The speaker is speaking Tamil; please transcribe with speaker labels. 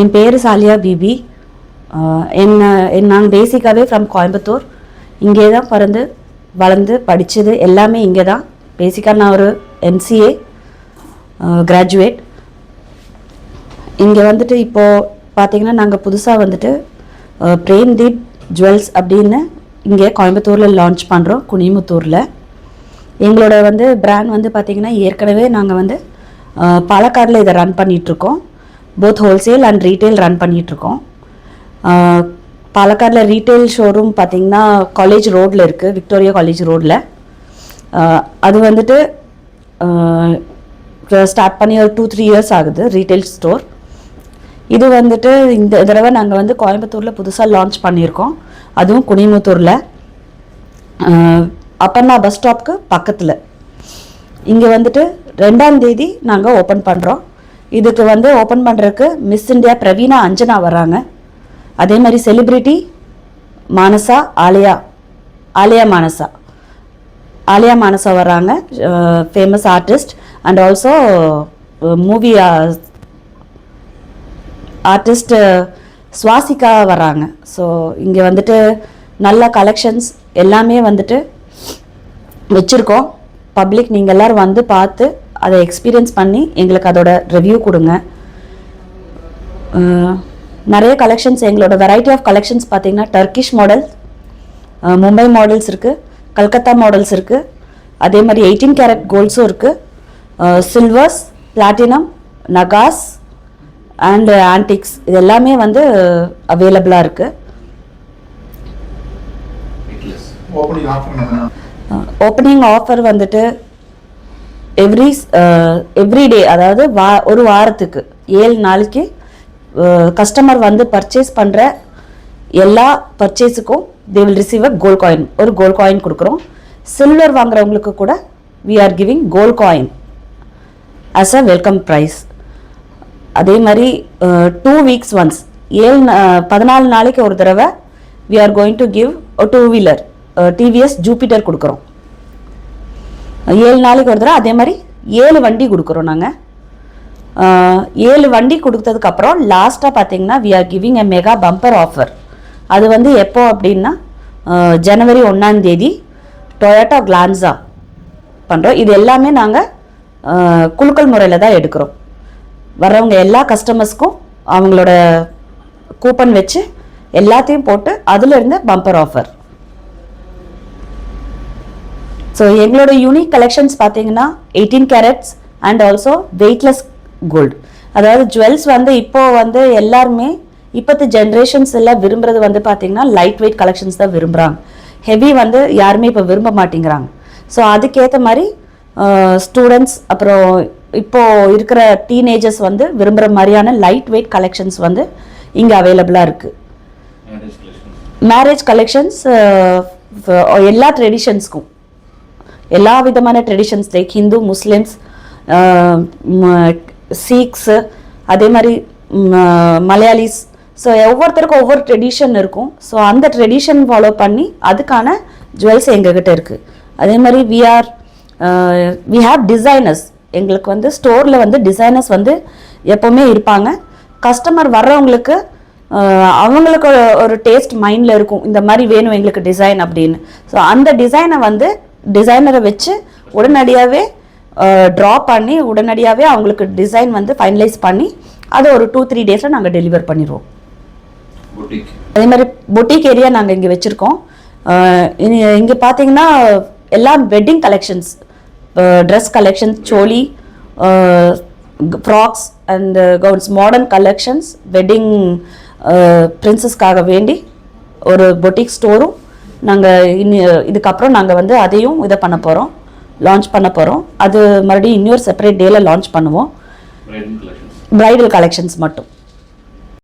Speaker 1: என் பேர் சாலியா பிபி. என்ன என் நாங்கள் பேசிக்காகவே ஃப்ரம் கோயம்புத்தூர். இங்கே தான் பிறந்து வளர்ந்து படித்தது எல்லாமே இங்கே தான். பேசிக்காக நான் ஒரு எம்சிஏ கிராஜுவேட் இங்கே வந்துட்டு இப்போது பார்த்தீங்கன்னா நாங்கள் புதுசாக வந்துட்டு பிரேம்தீப் ஜுவல்ஸ் அப்படின்னு இங்கே கோயம்புத்தூரில் லான்ச் பண்ணுறோம் குனிமுத்தூரில். எங்களோட வந்து பிராண்ட் வந்து பார்த்திங்கன்னா ஏற்கனவே நாங்கள் வந்து பாலக்காடில் இதை ரன் பண்ணிகிட்ருக்கோம் both wholesale and retail run பண்ணிகிட்ருக்கோம் பாலக்காடில் ரீட்டைல் ஷோரூம் பார்த்திங்கன்னா காலேஜ் ரோட்டில் இருக்குது விக்டோரியா காலேஜ் ரோட்டில் அது வந்துட்டு ஸ்டார்ட் பண்ணி ஒரு டூ த்ரீ இயர்ஸ் ஆகுது ரீட்டைல் ஸ்டோர் இது வந்துட்டு இந்த தடவை நாங்கள் வந்து கோயம்புத்தூரில் புதுசாக லான்ச் பண்ணியிருக்கோம். அதுவும் குனிமுத்தூரில். அப்பண்ணா பஸ் ஸ்டாப்க்கு பக்கத்தில். இங்கே வந்துட்டு ரெண்டாம் தேதி நாங்கள் ஓப்பன் பண்ணுறோம் இதுக்கு வந்து ஓப்பன் பண்ணுறதுக்கு மிஸ் இந்தியா பிரவீனா அஞ்சனா வராங்க அதே மாதிரி செலிப்ரிட்டி மானசா ஆலியா. ஆலியா மானசா. ஆலியா மானசா வராங்க famous artist and also movie artist Swasika வராங்க ஸோ இங்கே வந்துட்டு நல்ல கலெக்ஷன்ஸ் எல்லாமே வந்துட்டு வச்சுருக்கோம். பப்ளிக் நீங்கள் எல்லோரும் வந்து பார்த்து அதை எக்ஸ்பீரியன்ஸ் பண்ணி எங்களுக்கு அதோட ரிவ்யூ கொடுங்க. நிறைய கலெக்ஷன்ஸ் எங்களோட வெரைட்டி ஆஃப் கலெக்ஷன்ஸ் பார்த்தீங்கன்னா டர்க்கிஷ் மாடல் மும்பை மாடல்ஸ் இருக்குது கல்கத்தா மாடல்ஸ் இருக்குது அதே மாதிரி எயிட்டீன் கேரட் கோல்ட்ஸும் இருக்குது சில்வர்ஸ் பிளாட்டினம் நகாஸ் அண்ட் ஆன்டிக்ஸ் இது எல்லாமே வந்து அவைலபிளாக இருக்குது
Speaker 2: ஓப்பனிங் ஆஃபர்
Speaker 1: வந்துட்டு எவ்ரி எவ்ரி டே அதாவது வா ஒரு வாரத்துக்கு ஏழு நாளைக்கு uh, கஸ்டமர் வந்து பர்ச்சேஸ் பண்ணுற எல்லா பர்ச்சேஸுக்கும் they will receive a gold coin ஒரு கோல்ட் காயின் கொடுக்குறோம். சில்வர் வாங்குறவங்களுக்கு கூட we are giving gold coin as a welcome prize அதே மாதிரி டூ வீக்ஸ் ஒன்ஸ் ஏழு நா- பதினாலு நாளைக்கு ஒரு தடவை we are going to give two wheeler TVS Jupiter கொடுக்குறோம். ஏழு நாளைக்கு ஒரு தடவை அதே மாதிரி ஏழு வண்டி கொடுக்குறோம் நாங்கள் ஏழு வண்டி கொடுத்ததுக்கப்புறம் லாஸ்ட்டாக பார்த்தீங்கன்னா we are giving a mega bumper offer அது வந்து எப்போ அப்படின்னா ஜனவரி ஒன்றாந்தேதி டொயோட்டா கிளான்ஸா பண்ணுறோம் இது எல்லாமே நாங்கள் குலுக்கல் முறையில் தான் எடுக்கிறோம். வர்றவங்க எல்லா கஸ்டமர்ஸ்க்கும் அவங்களோட கூப்பன் வச்சு எல்லாத்தையும் போட்டு அதுலேருந்து பம்பர் ஆஃபர் ஸோ எங்களோட யூனிக் கலெக்ஷன்ஸ் பார்த்தீங்கன்னா eighteen carats and also weightless gold அதாவது ஜுவல்ஸ் வந்து இப்போ வந்து எல்லாருமே இப்போத்து ஜென்ரேஷன்ஸ் எல்லாம் விரும்புறது வந்து பார்த்தீங்கன்னா லைட் வெயிட் கலெக்ஷன்ஸ் தான் விரும்புகிறாங்க ஹெவி வந்து யாருமே இப்போ விரும்ப மாட்டேங்கிறாங்க. ஸோ அதுக்கேற்ற மாதிரி ஸ்டூடெண்ட்ஸ் அப்புறம் இப்போ இருக்கிற டீனேஜர்ஸ் வந்து விரும்புகிற மாதிரியான லைட் வெயிட் கலெக்ஷன்ஸ் வந்து இங்கே அவைலபிளாக இருக்குது
Speaker 2: மேரேஜ்
Speaker 1: கலெக்ஷன்ஸ் எல்லா ட்ரெடிஷன்ஸ்க்கும் எல்லா விதமான traditions like Hindu Muslims Sikhs அதே மாதிரி மலையாளிஸ் ஸோ uh, ஒவ்வொருத்தருக்கும் ஒவ்வொரு ட்ரெடிஷன் இருக்கும். ஸோ அந்த ட்ரெடிஷன் ஃபாலோ பண்ணி அதுக்கான ஜுவல்ஸ் எங்ககிட்ட இருக்குது அதே மாதிரி we are we have designers எங்களுக்கு வந்து ஸ்டோரில் வந்து டிசைனர்ஸ் வந்து எப்போவுமே இருப்பாங்க. கஸ்டமர் வர்றவங்களுக்கு uh, அவங்களுக்கு ஒரு- ஒரு டேஸ்ட் மைண்டில் இருக்கும். இந்த மாதிரி வேணும் எங்களுக்கு டிசைன் அப்படின்னு. ஸோ அந்த டிசைனை வந்து டிசைனரை வச்சு உடனடியாகவே ட்ரா பண்ணி உடனடியாகவே அவங்களுக்கு டிசைன் வந்து ஃபைனலைஸ் பண்ணி அதை ஒரு டூ த்ரீ டேஸில் நாங்கள் டெலிவர் பண்ணிடுவோம் அதே மாதிரி பொட்டிக் ஏரியா நாங்கள் இங்கே வச்சுருக்கோம். இங்கே பார்த்தீங்கன்னா எல்லாம் wedding collections dress collections choli frocks and gowns modern collections wedding பிரின்சஸ்க்காக வேண்டி ஒரு பொட்டிக் ஸ்டோரும் நாங்கள் இனி இதுக்கப்புறம் நாங்கள் வந்து அதையும் இதை பண்ண போகிறோம் லான்ச் பண்ண போகிறோம் அது மறுபடியும் இன்னொரு செப்பரேட் டேல லான்ச் பண்ணுவோம்.
Speaker 2: பிரைடல் கலெக்ஷன்ஸ்
Speaker 1: பிரைடல் கலெக்ஷன்ஸ் மட்டும்.